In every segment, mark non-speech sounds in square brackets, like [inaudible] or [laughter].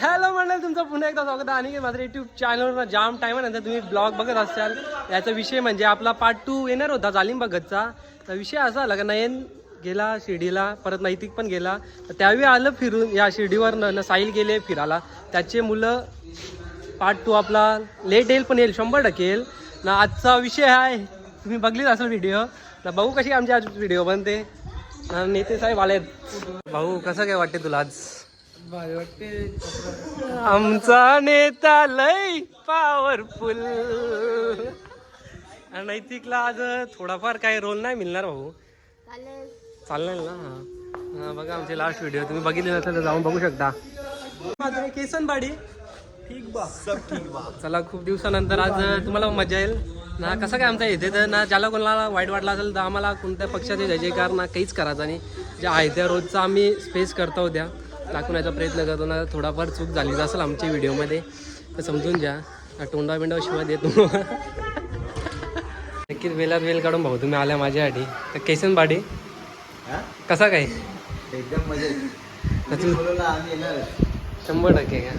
Hello मंडळ. तुमचं पुन्हा एकदा स्वागत आहे. आणि माझ्या युट्यूब चॅनलवर जाम टायमानंतर तुम्ही ब्लॉग बघत असाल याचा विषय म्हणजे आपला पार्ट टू येणार होता जालिम भगतचा. तर विषय असा आला का नयन गेला शिर्डीला परत नैतिक पण गेला. तर त्यावेळी आलं फिरून या शिर्डीवर न साईल साहिल गेले फिरायला. त्याचे मुलं पार्ट टू आपला लेट येईल पण येईल शंभर टक्के येईल. ना आजचा विषय आहे. तुम्ही बघलीच असेल व्हिडिओ ना भाऊ कशी आमची आज व्हिडिओ बनते. ना नेते साहेब आले भाऊ कसं काय वाटते तुला आज? आमचा नेता लय पॉवरफुल नैतिकला आज थोडाफार काही रोल नाही मिळणार भाऊ. चालेल ना? हा. हा बघा आमचे लास्ट व्हिडिओ तुम्ही बघितले नसेल तर जाऊन बघू शकता. माझं केसनबाडी. ठीक बा. चला खूप दिवसानंतर आज तुम्हाला मजा येईल. ना कसं काय आमचा येते तर ना ज्याला कोणाला वाईट वाटलं असेल तर आम्हाला कोणत्या पक्षाचे जय जयकार ना काहीच करायचं नाही. जे आहे त्या रोजचा आम्ही स्पेस करतो उद्या. दाखवण्याचा प्रयत्न करतो ना थोडाफार चूक झाली असेल आमच्या व्हिडिओमध्ये. तर समजून घ्या तोंडा बिंडा शिवाय देतो नक्कीच वेलात वेल काढून भाऊ तुम्ही आल्या माझ्यासाठी. तर केसनबाडी कसा काय? एकदम शंभर टक्के का?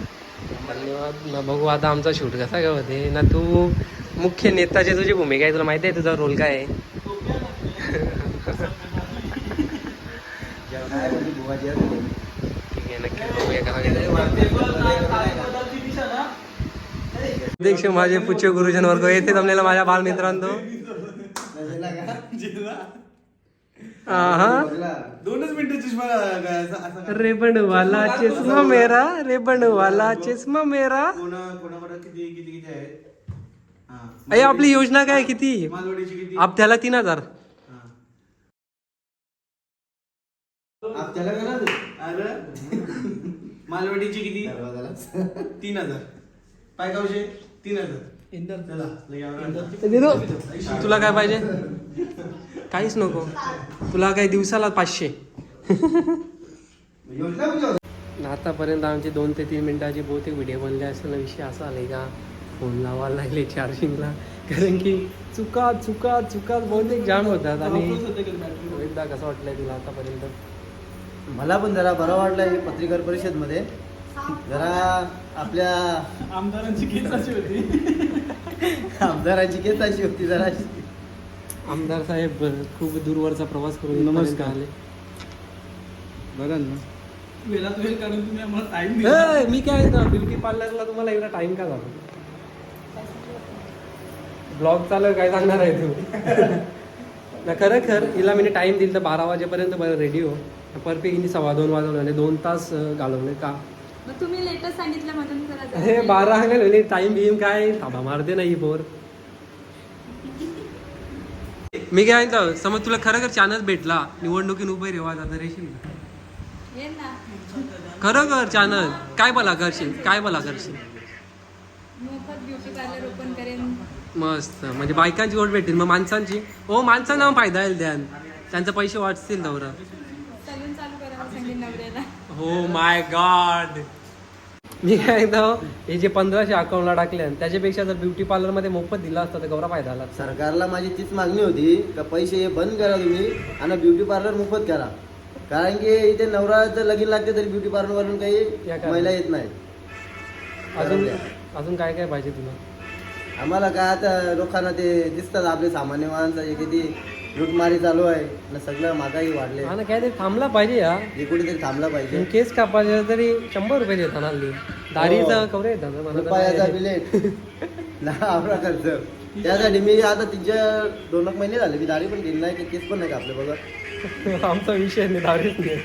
धन्यवाद. ना बघू आता आमचा शूट कसा काय होते. ना तू मुख्य नेताची तुझी भूमिका आहे तुला माहिती आहे तुझा रोल काय आहे? आहे नक्की बघूया कसा माझे पूज्य गुरुजन वर्ग येथे जमलेला माझ्या बालमित्रांनो. बघला. दोनच मिनिटं चष्मा रेबण वाला चष्मा मेरा रेबण वाला चष्मा मेरा. किती किती किती. अय आपली योजना काय किती? हप्त्याला तीन हजार. हा. मालवडीची किती? तीन हजार. पायगावचे तीन हजार. चला. तुला काय पाहिजे? काहीच नको. तुला काय दिवसाला पाचशे. म्हणजे आतापर्यंत आमचे दोन ते तीन मिनिटाचे बहुतेक व्हिडिओ बनले असताना विषय असा आलाय का फोन लावायला लागले चार्जिंगला कारण की चुका चुका चुका बहुतेक जाम होतात आणि एकदा कसं वाटलंय तुला आतापर्यंत? मला पण जरा बरं वाटलं हे पत्रकार परिषदमध्ये जरा आपल्या आमदारांची केस अशी होती. आमदारांची केस अशी होती जरा आमदार साहेब खूप दूरवरचा प्रवास करून नमस्कार. आले. बरं ना. वेळात वेळ काढून तुम्ही आम्हाला टाइम दिला. ए, मी काय ब्युटी पार्लरला तुम्हाला एवढा टाइम का झाला? ब्लॉग चालू काय सांगणार आहे तू? ना खरं खर हिला मी टाइम दिला तर बारा वाजेपर्यंत बरं रेडी हो परफेक्ट हिने सव्वा दोन वाजवले दोन तास घालवले. का? तुम्ही सांगितलं म्हणून अरे बारा घालवले टाइम बिम काय? थांबा मारते नाही पोर. [laughs] मी काय म्हणतो समज तुला खरं खर चानस भेटला निवडणुकीत उभे रेवा जाता रेशील खरं कर चॅनल काय भला करशील? काय भला करशील? ओपन करेन. मस्त. म्हणजे बायकांची ओढ भेटतील मग माणसांची. हो माणसांना फायदा येईल द्यान त्यांचे पैसे वाचतील नवऱ्याला. हो माय गॉड मी काय म्हणतो हे जे पंधराशे अकाउंटला टाकले त्याच्यापेक्षा जर ब्युटी पार्लरमध्ये मोफत दिला असता तर गौरा फायदा आला असता. सरकारला माझी तीच मागणी होती का पैसे हे बंद करा तुम्ही आणि ब्युटी पार्लर मोफत करा. कारण की इथे नवराचं लगीन लागते तरी ब्युटी पार्लर वरून या काही. महिला येत नाही. अजून अजून काय काय पाहिजे तुला? आम्हाला काय आता लोकांना ते दिसतात आपले सामान्य माणसाचे किती लूटमारी चालू आहे. आणि सगळं महागाई वाढले. हा काय ते थांबला पाहिजे या हे कुठेतरी थांबला पाहिजे. केस कापायचे तरी शंभर रुपये देतात हल्ली. दाढीचं कवरे येतात. रुपयाचा बिलेट [laughs] ना आपला खर्च. त्यासाठी मी आता तिच्या दोन एक महिने झाले. मी दाढी पण केली नाही की केस पण नाही कापले बघा. [laughs] आमचा विषय नाही दाढीच नाही.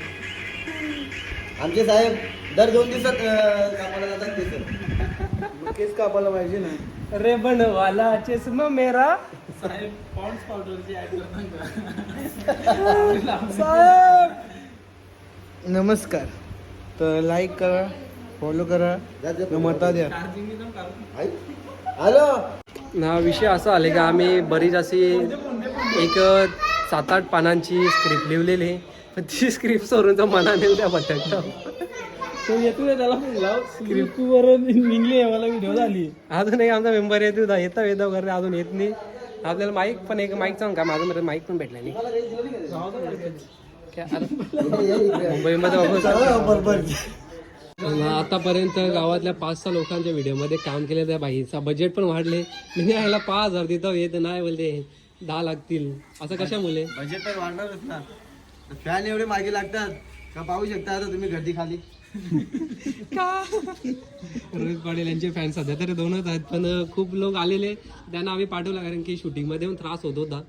आमचे साहेब दर दोन दिवसात अं, कापायला जातात केस केस कापायला पाहिजे ना. रेबण वाला चष्मा मेरा. साहेब पॉन्ड्स पावडरची ऍड नमस्कार. तर लाईक करा फॉलो करा मता द्या. हॅलो ना विषय असा आले का आम्ही बरीच अशी एक सात आठ पानांची स्क्रिप्ट लिहिलेली. पण ती स्क्रिप्ट सोडून तर मनाने त्या भटकला तो येतो त्याला स्क्रिप्ट वर निघली मला व्हिडिओ झाली. अजून एक आमचा मेंबर येतो येता येता वगैरे अजून येत नाही. आपल्याला माईक पण एक माईक सांग का? माझं माईक पण भेटला नाही. मुंबईमध्ये आतापर्यंत गावातल्या पाच सहा लोकांच्या व्हिडिओमध्ये काम केलं त्या बाईचा. बजेट पण वाढले. मी यायला पाच हजार देतो येत नाही बोलते. दहा लागतील. असं कशामुळे बजेट तर वाढणारच ना. फॅन एवढे मागे लागतात. का पाहू शकता आता तुम्ही गर्दी खाली? रोहित पाटील यांचे फॅन सध्या तरी दोनच आहेत पण खूप लोक आलेले त्यांना आम्ही पाठवला कारण की शूटिंगमध्ये पण त्रास होत होता.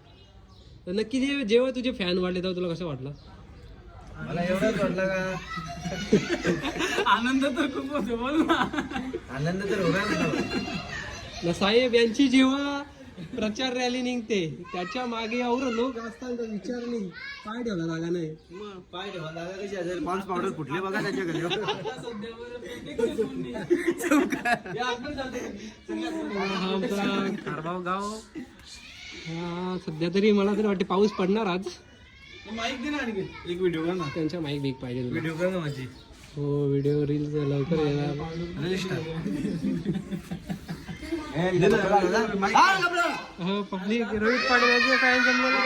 तर नक्की जे जेव्हा तुझे फॅन वाढले तेव्हा तुला कसं वाटलं? मला एवढंच वाटलं का? आनंद तर खूप होतो बोल ना. आनंद तर होणार ना. न साहेब यांची जेव्हा प्रचार रॅली निघते. त्याच्यामागे एवढं लोक असतात तर विचार नाही. काय ठेवला जागा नाही. पाय ठेवा जागा कशी असेल पॉन्स पावडर फुटले बघा त्याच्याकडे. आमचा खारबाव गाव. हा, सध्या तरी मला तरी वाटते पाऊस पडणार आज. माईक दे ना आणखी. एक व्हिडिओ कर ना. त्यांच्या माईक बीक पाहिजे. व्हिडिओ कर ना माझी. हो व्हिडिओ रील्स लवकर येणार. पब्लिक रोहित पाटील यांचे फॅन जमलेले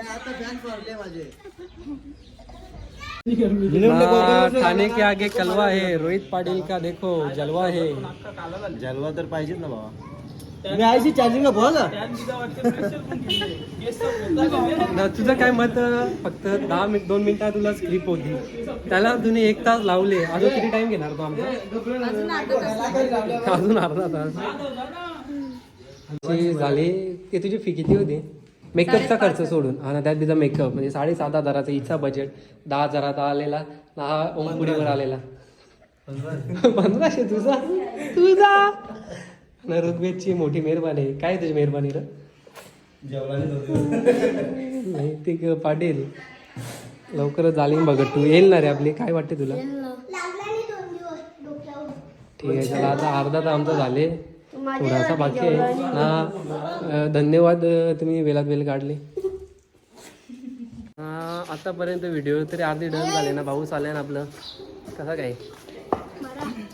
आता फॅन पडले माझे हाँ, थाने के आगे कलवा है रोहित पाटिल का देखो जलवा है। जलवा तो पाजे ना बाबा आयची चार्जिंग बोल न तुझं काय मत फक्त दहा मिनिट दोन मिनिटात तुला स्क्रिप होती. त्याला तुम्ही एक तास लावले. अजून किती टाइम घेणार तो आमचा? अजून अर्धा तास झाली. ते तुझी फी किती होती? मेकअपचा खर्च सोडून. हा ना त्यात तिचा मेकअप म्हणजे साडेसात हजाराचा हिचा बजेट दहा हजाराचा आलेला. दहा ओमपुरीवर आलेला. पंधराशे [laughs] तुझा? तुझा? ना ऋग्वेदची मोठी मेहरबानी आहे. काय तुझी मेहरबानी र? नैतिक पाटील. लवकरच झाली बघत तू येईल ना रे आपली. काय वाटते तुला? ठीक आहे चला आता अर्धा तर आमचं झाले. थोडासा बाकी आहे. ना धन्यवाद तुम्ही वेळात वेळ काढले. आतापर्यंत व्हिडिओ तरी अर्धी डन झाले ना पाऊस आलाय ना आपलं. कसा काय?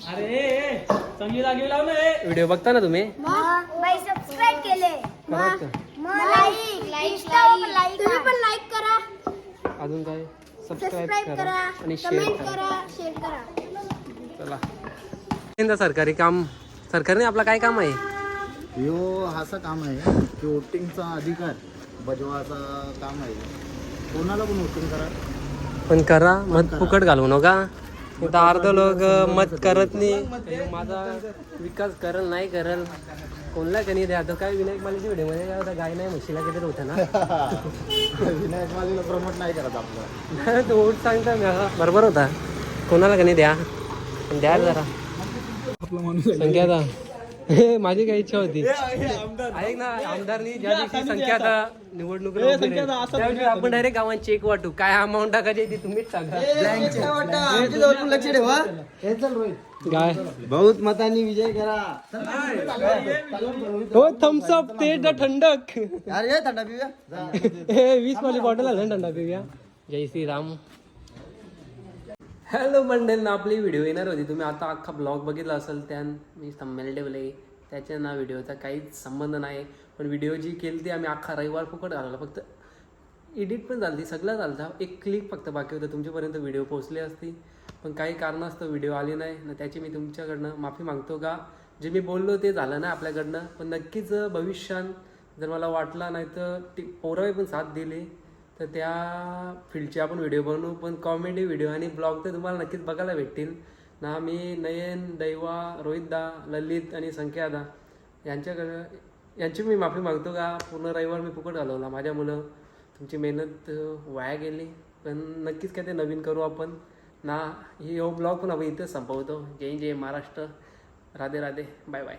अरे चांगली जागी लाव ना व्हिडिओ बघता ना तुम्ही? बाई सबस्क्राईब केले. करा का? लाईक लाईक तुम्ही पण लाईक करा. अजून काय? सबस्क्राईब सबस्क्राईब करा करा. आणि शेअर कमेंट करा. करा शेअर करा. चला. यंदा सरकारी काम. सरकारने आपला काय काम आहे? यो असं काम आहे. की वोटिंगचा अधिकार बजवाचा काम आहे. कोणाला पण वोटिंग करा. पण करा. मत फुकट घालू नका. इथं अर्ध लोक मत करत नाही. माझा विकास करल नाही करल कोणला कधी द्या? आता काय विनायक मालिक व्हिडिओमध्ये काय होतं? गाय नाही म्हशीला किती होतं ना? विनायक माझीला प्रमोट नाही करत आपलं. [laughs] तो वोट सांगता मी. बरोबर होता. कोणाला कधी द्या? द्या जरा. संख्याता [laughs] हे माझी काय इच्छा होती. ऐक ना आमदारनी ज्या दिवशी संख्याता निवडणूक त्या दिवशी आपण डायरेक्ट गावात चेक वाटू. काय अमाऊंट टाकायची ती तुम्हीच सांगा. लक्ष ठेवा. हे चल रोहित. काय? बहुत मतांनी विजय करा. हो थम्सअप ते द थंडक अरे थंडा पिऊया. हे वीस वाली बॉटल आलं ना थंडा पिऊया. जय श्रीराम. हॅलो मंडळींना आपली व्हिडिओ येणार होती. तुम्ही आता अख्खा ब्लॉग बघितला असेल त्यान मी थंबेल ठेवले. त्याच्या ना व्हिडिओचा काहीच संबंध नाही. पण व्हिडिओ जी केली ती आम्ही अख्खा रविवार फुकट घालवला. फक्त एडिट पण झाली सगळं झालं एक क्लिक फक्त बाकी होतं. तुमच्यापर्यंत व्हिडिओ पोहोचली असती. पण काही कारणास्तव व्हिडिओ आली नाही. ना त्याची मी तुमच्याकडनं माफी मागतो का? जे मी बोललो ते झालं ना आपल्याकडनं. पण नक्कीच भविष्यात जर मला वाटला नाही तर ती पोरावे पण साथ दिली. तर त्या फील्डचे आपण व्हिडिओ बनवू पण कॉमेडी व्हिडिओ आणि ब्लॉग तर तुम्हाला नक्कीच बघायला भेटतील. ना मी नयन दैवा रोहितदा ललित आणि संख्यादा यांच्याकडं यांची मी माफी मागतो का? पूर्ण रविवार मी फुकट घालवला. माझ्या मुलं तुमची मेहनत वाया गेली. पण नक्कीच काय ते नवीन करू आपण. ना ही हो ब्लॉग पण आपण इथंच संपवतो. जय जय महाराष्ट्र. राधे राधे. Bye bye.